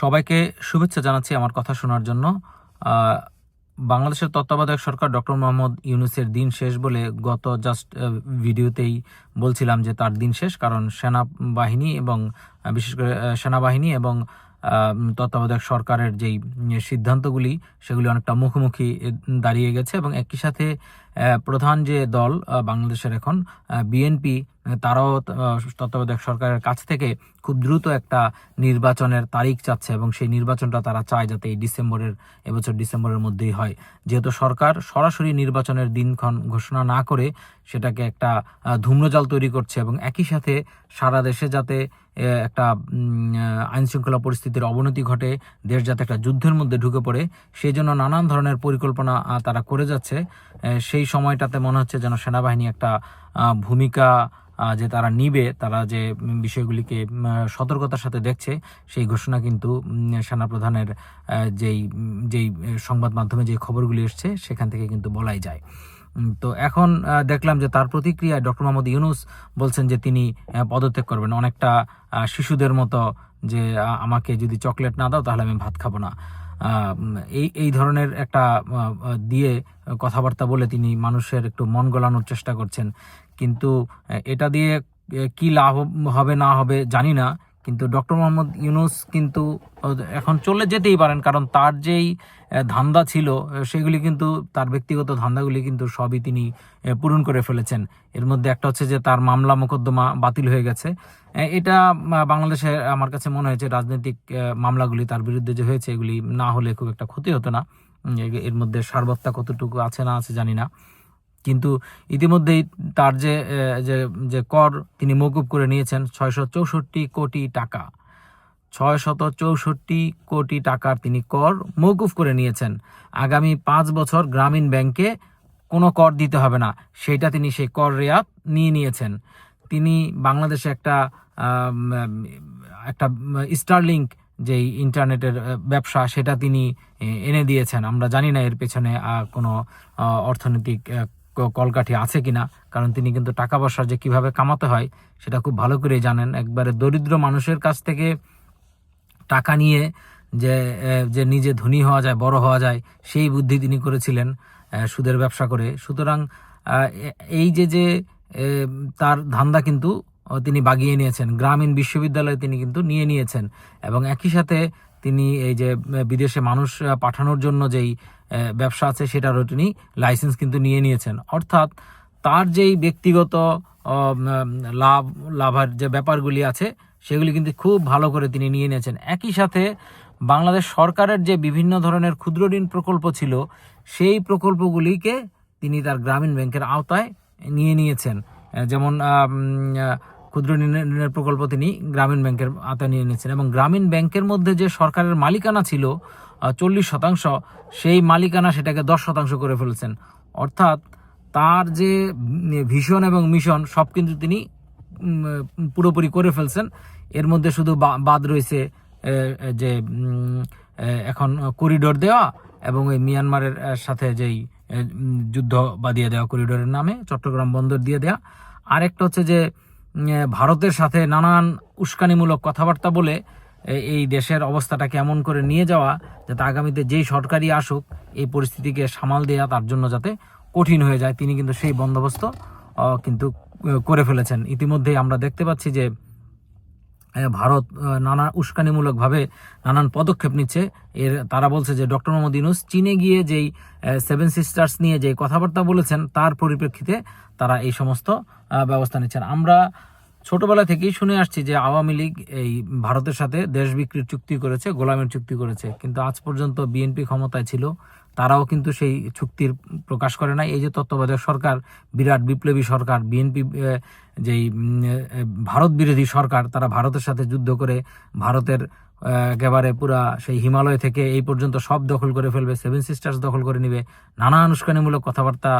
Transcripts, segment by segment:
সবাইকে শুভেচ্ছা জানাচ্ছি আমার কথা শোনার জন্য। বাংলাদেশের তত্ত্বাবধায়ক সরকার ডক্টর মোহাম্মদ ইউনুসের দিন শেষ বলে গত জাস্ট ভিডিওতেই বলছিলাম যে তার দিন শেষ, কারণ সেনাবাহিনী এবং বিশেষ করে সেনাবাহিনী এবং তত্ত্বাবধায়ক সরকারের যেই সিদ্ধান্তগুলি, সেগুলি অনেকটা মুখোমুখি দাঁড়িয়ে গেছে এবং একই সাথে প্রধান যে দল বাংলাদেশের এখন বিএনপি, তারাও তত্ত্বাবধায়ক সরকারের কাছ থেকে খুব দ্রুত একটা নির্বাচনের তারিখ চাচ্ছে এবং সেই নির্বাচনটা তারা চায় যাতে এই ডিসেম্বরের, এবছর ডিসেম্বরের মধ্যেই হয়। যেহেতু সরকার সরাসরি নির্বাচনের দিনক্ষণ ঘোষণা না করে সেটাকে একটা ধূম্রজাল তৈরি করছে এবং একই সাথে সারা দেশে যাতে একটা আইন শৃঙ্খলা পরিস্থিতির অবনতি ঘটে, দেশ যাতে একটা যুদ্ধের মধ্যে ঢুকে পড়ে সেই জন্য নানান ধরনের পরিকল্পনা তারা করে যাচ্ছে। সেই সময়টাতে মনে হচ্ছে যেন সেনাবাহিনী একটা ভূমিকা যে তারা নিবে, তারা যে বিষয়গুলিকে সতর্কতার সাথে দেখছে, সেই ঘোষণা কিন্তু সেনাপ্রধানের যেই যেই সংবাদ মাধ্যমে যে খবরগুলি এসছে, সেখান থেকে কিন্তু বলাই যায়। তো এখন দেখলাম যে তার প্রতিক্রিয়ায় ডক্টর মোহাম্মদ ইউনুস বলছেন যে তিনি পদত্যাগ করবেন। অনেকটা শিশুদের মতো যে আমাকে যদি চকলেট না দাও তাহলে আমি ভাত খাব না। এই এই ধরনের একটা দিয়ে কথাবার্তা বলে তিনি মানুষের একটু মন গলানোর চেষ্টা করছেন। কিন্তু এটা দিয়ে কি লাভ হবে না হবে জানি না। কিন্তু ডক্টর মোহাম্মদ ইউনুস কিন্তু এখন চলে যেতেই পারেন, কারণ তার যেই ধান্দা ছিল সেগুলি কিন্তু, তার ব্যক্তিগত ধান্দাগুলি কিন্তু সবই তিনি পূরণ করে ফেলেছেন। এর মধ্যে একটা হচ্ছে যে তার মামলা মোকদ্দমা বাতিল হয়ে গেছে। এটা বাংলাদেশে আমার কাছে মনে হয়েছে রাজনৈতিক মামলাগুলি তার বিরুদ্ধে যে হয়েছে, এগুলি না হলে খুব একটা ক্ষতি হতো না। এর মধ্যে সারবত্তা কতটুকু আছে না আছে জানি না। কিন্তু ইতিমধ্যেই তার যে যে কর তিনি মকুব করে নিয়েছেন ছয়শো চৌষট্টি কোটি টাকা। ছয় শত চৌষট্টি কোটি টাকার তিনি কর মৌকুফ করে নিয়েছেন। আগামী পাঁচ বছর গ্রামীণ ব্যাংকে কোনো কর দিতে হবে না, সেটা তিনি সেই কর রেয়াত নিয়ে নিয়েছেন। তিনি বাংলাদেশে একটা একটা স্টারলিংক যেই ইন্টারনেটের ব্যবসা, সেটা তিনি এনে দিয়েছেন। আমরা জানি না এর পেছনে কোনো অর্থনৈতিক কলকাঠি আছে কিনা, কারণ তিনি কিন্তু টাকা পয়সা যে কীভাবে কামাতে হয়, সেটা খুব ভালো করেই জানেন। একবারে দরিদ্র মানুষের কাছ থেকে টাকা নিয়ে যে যে নিজে ধনী হওয়া যায়, বড় হওয়া যায়, সেই বুদ্ধি তিনি করেছিলেন সুদের ব্যবসা করে। সুতরাং এই যে যে তার ধান্দা কিন্তু তিনি বাগিয়ে নিয়েছেন। গ্রামীণ বিশ্ববিদ্যালয়ে তিনি কিন্তু নিয়ে নিয়েছেন। এবং একই সাথে তিনি এই যে বিদেশে মানুষ পাঠানোর জন্য যেই ব্যবসা আছে সেটারও তিনি লাইসেন্স কিন্তু নিয়ে নিয়েছেন। অর্থাৎ তার যেই ব্যক্তিগত লাভ, লাভার যে ব্যাপারগুলি আছে, সেগুলি কিন্তু খুব ভালো করে তিনি নিয়ে নিয়েছেন। একই সাথে বাংলাদেশ সরকারের যে বিভিন্ন ধরনের ক্ষুদ্র ঋণ প্রকল্প ছিল, সেই প্রকল্পগুলিকে তিনি তার গ্রামীণ ব্যাংকের আওতায় নিয়ে নিয়েছেন। যেমন ক্ষুদ্র ঋণের প্রকল্প তিনি গ্রামীণ ব্যাংকের আওতায় নিয়ে নিয়েছেন এবং গ্রামীণ ব্যাংকের মধ্যে যে সরকারের মালিকানা ছিল চল্লিশ শতাংশ, সেই মালিকানা সেটাকে দশ শতাংশ করে ফেলেছেন। অর্থাৎ তার যে ভিশন এবং মিশন, সব কিন্তু তিনি পুরোপুরি করে ফেলছেন। এর মধ্যে শুধু বাদ রয়েছে যে এখন করিডোর দেওয়া এবং ওই মিয়ানমারের সাথে যেই যুদ্ধ বাদিয়ে দেওয়া করিডোরের নামে চট্টগ্রাম বন্দর দিয়ে দেওয়া আরেকটা হচ্ছে যে ভারতের সাথে নানান উস্কানিমূলক কথাবার্তা বলে এই দেশের অবস্থাটা কেমন করে নিয়ে যাওয়া যাতে আগামীতে যেই সরকারি আসুক, এই পরিস্থিতিকে সামাল দেওয়া তার জন্য যাতে কঠিন হয়ে যায়, তিনি কিন্তু সেই বন্দোবস্ত কিন্তু করে ফেলেছেন। ইতিমধ্যেই আমরা দেখতে পাচ্ছি যে ভারত নানা উস্কানিমূলকভাবে নানান পদক্ষেপ নিচ্ছে। এর, তারা বলছে যে, ডক্টর মোহাম্মদ ইউনুস চীনে গিয়ে যেই সেভেন সিস্টার্স নিয়ে যে কথাবার্তা বলেছেন, তার পরিপ্রেক্ষিতে তারা এই সমস্ত ব্যবস্থা নিচ্ছেন। আমরা ছোটবেলা থেকেই শুনে আসছি যে আওয়ামী লীগ এই ভারতের সাথে দেশ বিক্রির চুক্তি করেছে, গোলামের চুক্তি করেছে। কিন্তু আজ পর্যন্ত বিএনপি ক্ষমতায় ছিল, তারাও কিন্তু সেই চুক্তির প্রকাশ করে নাই। এই যে তত্ত্বাবধায়ক সরকার, বিরাট বিপ্লবী সরকার, বিএনপি যেই ভারত বিরোধী সরকার, তারা ভারতের সাথে যুদ্ধ করে ভারতের একেবারে পুরা সেই হিমালয় থেকে এই পর্যন্ত সব দখল করে ফেলবে, সেভেন সিস্টার্স দখল করে নিবে, নানা অনুষ্ঠানিমূলক কথাবার্তা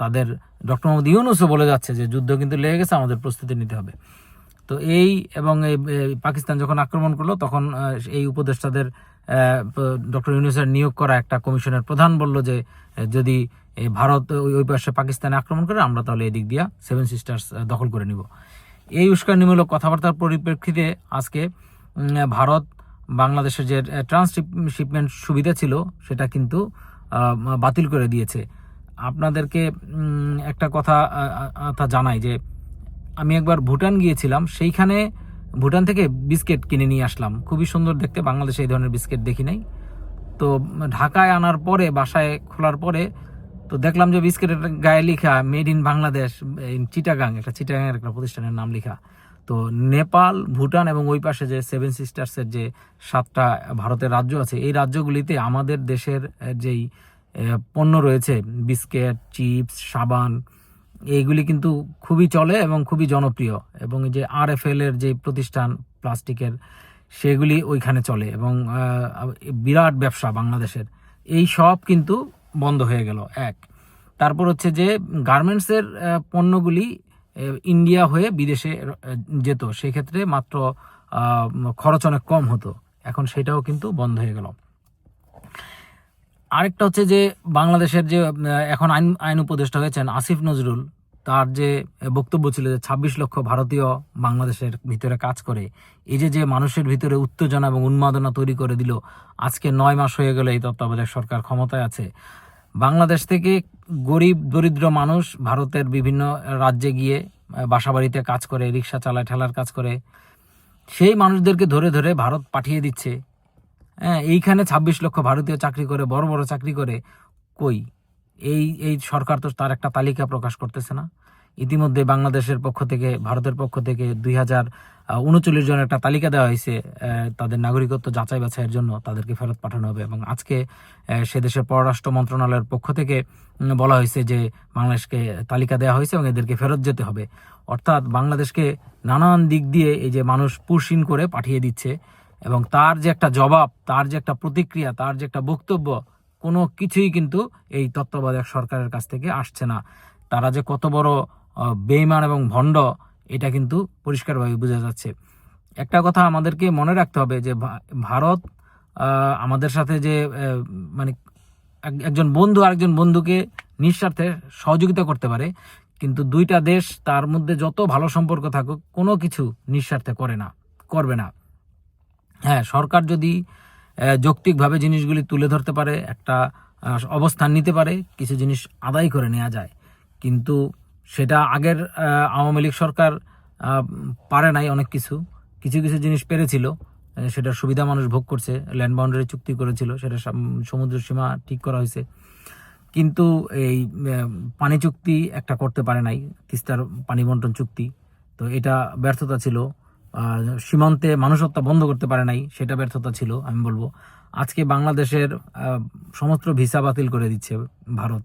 তাদের ডক্টর মোহাম্মদ ইউনুসও বলে যাচ্ছে যে যুদ্ধ কিন্তু লেগে গেছে, আমাদের প্রস্তুতি নিতে হবে। তো এই এবং এই পাকিস্তান যখন আক্রমণ করল, তখন এই উপদেষ্টাদের ডক্টর ইউনুসের নিয়োগ করা একটা কমিশনের প্রধান বলল যে, যদি ভারত ওই ওই পাশে পাকিস্তানে আক্রমণ করে, আমরা তাহলে এদিক দিয়া সেভেন সিস্টার্স দখল করে নিব। এই উস্কানিমূলক কথাবার্তার পরিপ্রেক্ষিতে আজকে ভারত বাংলাদেশের যে ট্রান্সশিপমেন্ট সুবিধা ছিল, সেটা কিন্তু বাতিল করে দিয়েছে। আপনাদেরকে একটা কথা তা জানাই যে, আমি একবার ভুটান গিয়েছিলাম, সেইখানে ভুটান থেকে বিস্কিট কিনে নিয়ে আসলাম। খুবই সুন্দর দেখতে, বাংলাদেশে এই ধরনের বিস্কিট দেখি নাই। তো, ঢাকায় আনার পরে, বাসায় খোলার পরে, তো দেখলাম যে বিস্কিটের গায়ে লেখা made in Bangladesh in Chittagong একটা চিটাগাংয়ের একটা প্রতিষ্ঠানের নাম লেখা। তো নেপাল, ভুটান এবং ওই পাশে যে সেভেন সিস্টার্সের যে সাতটা ভারতের রাজ্য আছে, এই রাজ্যগুলিতে আমাদের দেশের যেই পণ্য রয়েছে। বিস্কিট, চিপস, সাবান, এইগুলি কিন্তু খুবই চলে এবং খুবই জনপ্রিয়। এবং যে আর এফ এর যে প্রতিষ্ঠান প্লাস্টিকের, সেগুলি ওইখানে চলে এবং বিরাট ব্যবসা বাংলাদেশের। এই সব কিন্তু বন্ধ হয়ে গেল, এক। তারপর হচ্ছে যে গার্মেন্টসের পণ্যগুলি ইন্ডিয়া হয়ে বিদেশে যেত। সেক্ষেত্রে মাত্র খরচ অনেক কম হতো। এখন সেটাও কিন্তু বন্ধ হয়ে গেল। আরেকটা হচ্ছে যে বাংলাদেশের যে এখন আইন আইন উপদেষ্টা হয়েছেন আসিফ নজরুল, তার যে বক্তব্য ছিল যে ছাব্বিশ লক্ষ ভারতীয় বাংলাদেশের ভিতরে কাজ করে, এই যে যে মানুষের ভিতরে উত্তেজনা এবং উন্মাদনা তৈরি করে দিল, আজকে নয় মাস হয়ে গেলে এই তত্ত্বাবধায়ক সরকার ক্ষমতায় আছে। বাংলাদেশ থেকে গরিব, দরিদ্র মানুষ ভারতের বিভিন্ন রাজ্যে গিয়ে বাসাবাড়িতে কাজ করে, রিক্সা চালায়, ঠেলার কাজ করে, সেই মানুষদেরকে ধরে ধরে ভারত পাঠিয়ে দিচ্ছে। হ্যাঁ এইখানে ছাব্বিশ লক্ষ ভারতীয় চাকরি করে, বড় বড় চাকরি করে কই? এই এই সরকার তো তার একটা তালিকা প্রকাশ করতেছে না। ইতিমধ্যে বাংলাদেশের পক্ষ থেকে, ভারতের পক্ষ থেকে দুই হাজার উনচল্লিশ জনের একটা তালিকা দেওয়া হয়েছে তাদের নাগরিকত্ব যাচাই বাছাইয়ের জন্য তাদেরকে ফেরত পাঠানো হবে এবং আজকে সে দেশের পররাষ্ট্র মন্ত্রণালয়ের পক্ষ থেকে বলা হয়েছে যে বাংলাদেশকে তালিকা দেওয়া হয়েছে এবং এদেরকে ফেরত যেতে হবে। অর্থাৎ বাংলাদেশকে নানান দিক দিয়ে এই যে মানুষ পুশিন করে পাঠিয়ে দিচ্ছে এবং তার যে একটা জবাব, তার যে একটা প্রতিক্রিয়া, তার যে একটা বক্তব্য, কোনো কিছুই কিন্তু এই তত্ত্বাবধায়ক সরকারের কাছ থেকে আসছে না। তারা যে কত বড় বেইমান এবং ভণ্ড, এটা কিন্তু পরিষ্কারভাবে বোঝা যাচ্ছে। একটা কথা আমাদেরকে মনে রাখতে হবে যে ভারত আমাদের সাথে যে মানে এক- একজন বন্ধু আরেকজন বন্ধুকে নিঃস্বার্থে সহযোগিতা করতে পারে, কিন্তু দুইটা দেশ তার মধ্যে যত ভালো সম্পর্ক থাকুক, কোনো কিছু নিঃস্বার্থে করে না, করবে না। হ্যাঁ সরকার যদি যৌক্তিকভাবে জিনিসগুলি তুলে ধরতে পারে, একটা অবস্থান নিতে পারে, কিছু জিনিস আদায় করে নেওয়া যায়। কিন্তু সেটা আগের আওয়ামী লীগ সরকার পারে নাই অনেক কিছু। কিছু কিছু জিনিস পেরেছিল সেটার সুবিধা মানুষ ভোগ করছে, ল্যান্ড বাউন্ডারি চুক্তি করেছিল, সেটা সাম- সমুদ্র সীমা ঠিক করা হয়েছে। কিন্তু এই পানি চুক্তি একটা করতে পারে নাই, তিস্তার পানি বন্টন চুক্তি। তো এটা ব্যর্থতা ছিল সীমান্তে মানুষ হত্যা বন্ধ করতে পারে নাই, সেটা ব্যর্থতা ছিল, আমি বলব। আজকে বাংলাদেশের সমস্ত ভিসা বাতিল করে দিচ্ছে ভারত।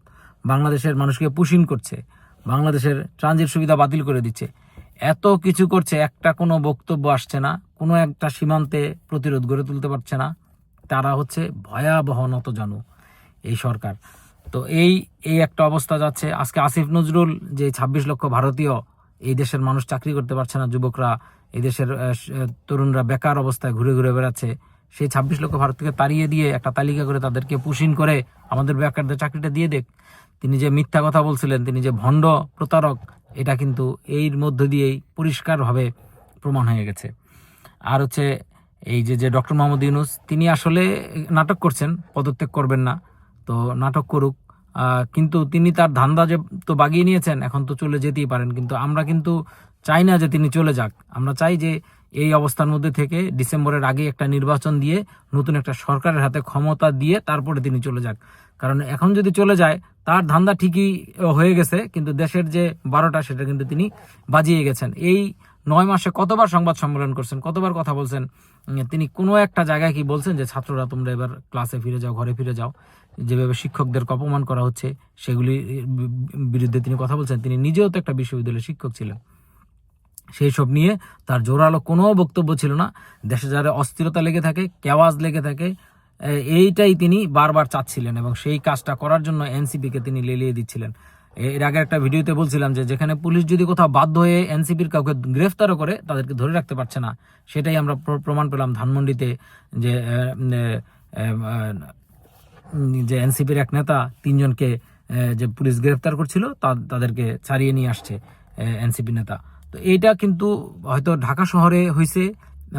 বাংলাদেশের মানুষকে পুশিন করছে। বাংলাদেশের ট্রানজিট সুবিধা বাতিল করে দিচ্ছে। এত কিছু করছে, একটা কোনো বক্তব্য আসছে না, কোনো একটা সীমান্তে প্রতিরোধ গড়ে তুলতে পারছে না। তারা হচ্ছে ভয়াবহ নত জানু এই সরকার। তো এই এই একটা অবস্থা যাচ্ছে। আজকে আসিফ নজরুল যে ছাব্বিশ লক্ষ ভারতীয়, এই দেশের মানুষ চাকরি করতে পারছে না, যুবকরা এই দেশের আহ, স- আহ, তরুণরা বেকার অবস্থায় ঘুরে ঘুরে বেড়াচ্ছে। সেই ছাব্বিশ লক্ষ ভারতীয়কে তাড়িয়ে দিয়ে একটা তালিকা করে তাদেরকে পুশিন করে আমাদের বেকারদের চাকরিটা দিয়ে দেখ। তিনি যে মিথ্যা কথা বলছিলেন তিনি যে ভণ্ড প্রতারক এটা কিন্তু এর মধ্য দিয়েই পরিষ্কারভাবে প্রমাণ হয়ে গেছে। আর হচ্ছে এই যে যে ডক্টর মোহাম্মদ ইউনুস তিনি আসলে নাটক করছেন পদত্যাগ করবেন না তো নাটক করুক। কিন্তু তিনি তার ধান্দা যে তো বাগিয়ে নিয়েছেন এখন তো চলে যেতেই পারেন। কিন্তু আমরা কিন্তু চাই না যে তিনি চলে যাক। আমরা চাই যে এই অবস্থার মধ্যে থেকে ডিসেম্বরের আগে একটা নির্বাচন দিয়ে নতুন একটা সরকারের হাতে ক্ষমতা দিয়ে তারপরে তিনি চলে যাক। কারণ এখন যদি চলে যায়, তার ধান্দা ঠিকই হয়ে গেছে, কিন্তু দেশের যে বারোটা, সেটা কিন্তু তিনি বাজিয়ে গেছেন। এই নয় মাসে কতবার সংবাদ সম্মেলন করছেন, কতবার কথা বলছেন, তিনি কোনো একটা জায়গায় কি বলছেন যে, ছাত্ররা, তোমরা এবার ক্লাসে ফিরে যাও, ঘরে ফিরে যাও। যেভাবে শিক্ষকদের অপমান করা হচ্ছে সেগুলি বিরুদ্ধে তিনি কথা বলছেন। তিনি নিজেও তো একটা বিশ্ববিদ্যালয়ের শিক্ষক ছিলেন। সেই সব নিয়ে তার জোরালো কোনো বক্তব্য ছিল না। দেশে যারা অস্থিরতা লেগে থাকে, কেওয়াজ লেগে থাকে এইটাই তিনি বারবার চাচ্ছিলেন এবং সেই কাজটা করার জন্য এনসিপিকে তিনি লেলিয়ে দিচ্ছিলেন। এর আগে একটা ভিডিওতে বলছিলাম যে যেখানে পুলিশ যদি কোথাও বাধ্য হয়ে এনসিপির কাউকে গ্রেফতারও করে, তাদেরকে ধরে রাখতে পারছে না। সেটাই আমরা প্র- প্রমাণ পেলাম ধানমন্ডিতে যে যে এনসিপির এক নেতা তিনজনকে যে পুলিশ গ্রেফতার করছিল তাদেরকে ছাড়িয়ে নিয়ে আসছে এনসিপি নেতা। তো এইটা কিন্তু হয়তো ঢাকা শহরে হয়েছে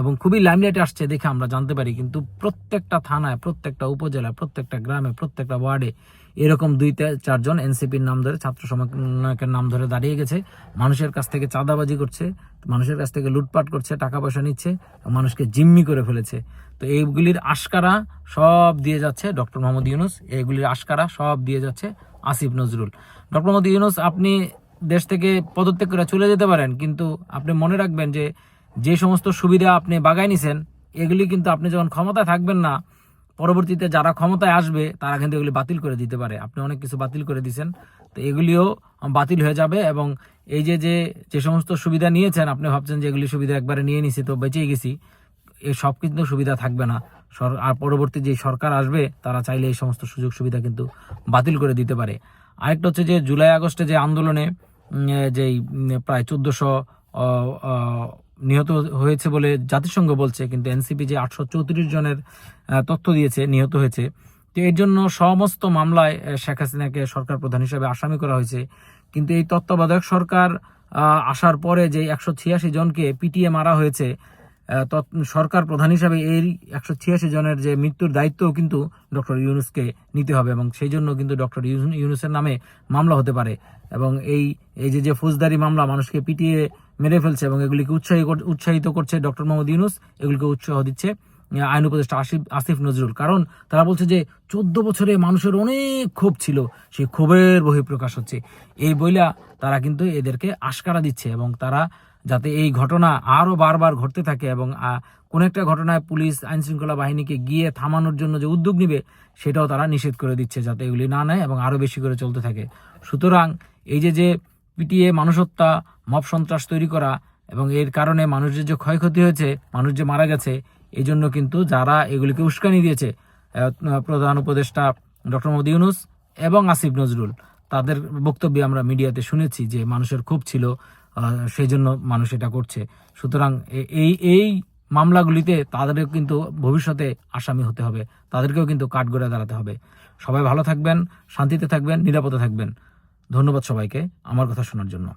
এবং খুবই লাইমলাইটে আসছে দেখে আমরা জানতে পারি। কিন্তু প্রত্যেকটা থানায়, প্রত্যেকটা উপজেলায়, প্রত্যেকটা গ্রামে, প্রত্যেকটা ওয়ার্ডে এরকম দুই চারজন এনসিপির নাম ধরে, ছাত্র সমন্বয়কের নাম ধরে দাঁড়িয়ে গেছে। মানুষের কাছ থেকে চাঁদাবাজি করছে, মানুষের কাছ থেকে লুটপাট করছে টাকা পয়সা নিচ্ছে, মানুষকে জিম্মি করে ফেলেছে। তো এইগুলির আশকারা সব দিয়ে যাচ্ছে ডক্টর মোহাম্মদ ইউনুস, এইগুলির আশকারা সব দিয়ে যাচ্ছে আসিফ নজরুল। ডক্টর মোহাম্মদ ইউনুস, আপনি দেশ থেকে পদত্যাগ করে চলে যেতে পারেন, কিন্তু আপনি মনে রাখবেন যে যে সমস্ত সুবিধা আপনি বাগায় নিছেন, এগুলি কিন্তু আপনি যখন ক্ষমতায় থাকবেন না, পরবর্তীতে যারা ক্ষমতায় আসবে, তারা কিন্তু এগুলি বাতিল করে দিতে পারে। আপনি অনেক কিছু বাতিল করে দিয়েছেন তো এগুলিও বাতিল হয়ে যাবে এবং এই যে যে যে সমস্ত সুবিধা নিয়েছেন, আপনি ভাবছেন যে এগুলি সুবিধা একবারে নিয়ে নিছি, তো বেঁচেই গেছি এই সব কিন্তু সুবিধা থাকবে না। আর পরবর্তী যে সরকার আসবে, তারা চাইলে এই সমস্ত সুযোগ সুবিধা কিন্তু বাতিল করে দিতে পারে। আরেকটা হচ্ছে যে, জুলাই আগস্টে যে আন্দোলনে যেই প্রায় চোদ্দশো নিহত হয়েছে বলে জাতিসংঘ বলছে, কিন্তু এনসিপি যে আটশো চৌত্রিশ জনের তথ্য দিয়েছে, নিহত হয়েছে। তো এর জন্য সমস্ত মামলায় শেখ হাসিনাকে সরকার প্রধান হিসেবে আসামি করা হয়েছে। কিন্তু এই তত্ত্বাবধায়ক সরকার আসার পরে যে একশো ছিয়াশি জনকে পিটিয়ে মারা হয়েছে সরকার প্রধান হিসাবে এই একশো ছিয়াশি জনের যে মৃত্যুর দায়িত্ব কিন্তু ডক্টর ইউনুসকে নিতে হবে এবং সেই জন্য কিন্তু ডক্টর ইউনুসের নামে মামলা হতে পারে এবং এই এই যে যে ফৌজদারি মামলা মানুষকে পিটিয়ে মেরে ফেলছে এবং এগুলিকে উৎসাহী উৎসাহিত করছে ডক্টর মোহাম্মদ ইউনুস, এগুলিকে উৎসাহ দিচ্ছে আইন উপদেষ্টা আসিফ আসিফ নজরুল। কারণ তারা বলছে যে চোদ্দ বছরে মানুষের অনেক ক্ষোভ ছিল সেই ক্ষোভের বহিঃপ্রকাশ হচ্ছে। এই বইলা তারা কিন্তু এদেরকে আশকারা দিচ্ছে এবং তারা যাতে এই ঘটনা আরও বারবার ঘটতে থাকে এবং কোনো একটা ঘটনায় পুলিশ আইন শৃঙ্খলা বাহিনীকে গিয়ে থামানোর জন্য যে উদ্যোগ নিবে, সেটাও তারা নিষেধ করে দিচ্ছে যাতে এগুলি না নেয় এবং আরও বেশি করে চলতে থাকে। সুতরাং এই যে যে পিটিএ মানুষ হত্যা মব সন্ত্রাস তৈরি করা এবং এর কারণে মানুষের যে ক্ষয়ক্ষতি হয়েছে, মানুষ যে মারা গেছে এই জন্য কিন্তু যারা এগুলিকে উস্কানি দিয়েছে প্রধান উপদেষ্টা ডক্টর মোদী ইউনুস এবং আসিফ নজরুল, তাদের বক্তব্যে আমরা মিডিয়াতে শুনেছি যে মানুষের খুব ছিল সেই জন্য মানুষ এটা করছে। সুতরাং এই এই মামলাগুলিতে তাদেরও কিন্তু ভবিষ্যতে আসামি হতে হবে, তাদেরকেও কিন্তু কাঠগড়ে দাঁড়াতে হবে। সবাই ভালো থাকবেন, শান্তিতে থাকবেন, নিরাপদে থাকবেন। ধন্যবাদ সবাইকে আমার কথা শোনার জন্য।